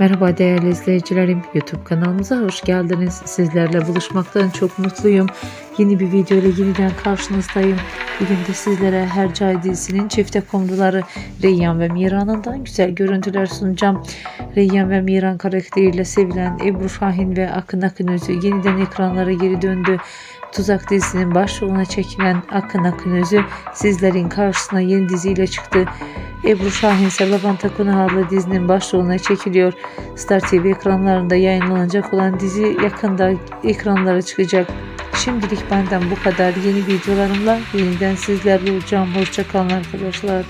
Merhaba değerli izleyicilerim. YouTube kanalımıza hoş geldiniz. Sizlerle buluşmaktan çok mutluyum. Yeni bir video ile yeniden karşınızdayım. Bugün de sizlere Hercai dizisinin çifte komruları Reyyan ve Miran'ından güzel görüntüler sunacağım. Reyyan ve Miran karakteriyle sevilen Ebru Şahin ve Akın Akınözü yeniden ekranlara geri döndü. Tuzak dizisinin başrolüne çekilen Akın Akınözü sizlerin karşısına yeni diziyle çıktı. Ebru Şahin Konu adlı dizinin başrolüne çekiliyor. Star TV ekranlarında yayınlanacak olan dizi yakında ekranlara çıkacak. Şimdilik benden bu kadar. Yeni videolarımla yeniden sizlerle olacağım. Hoşçakalın arkadaşlar.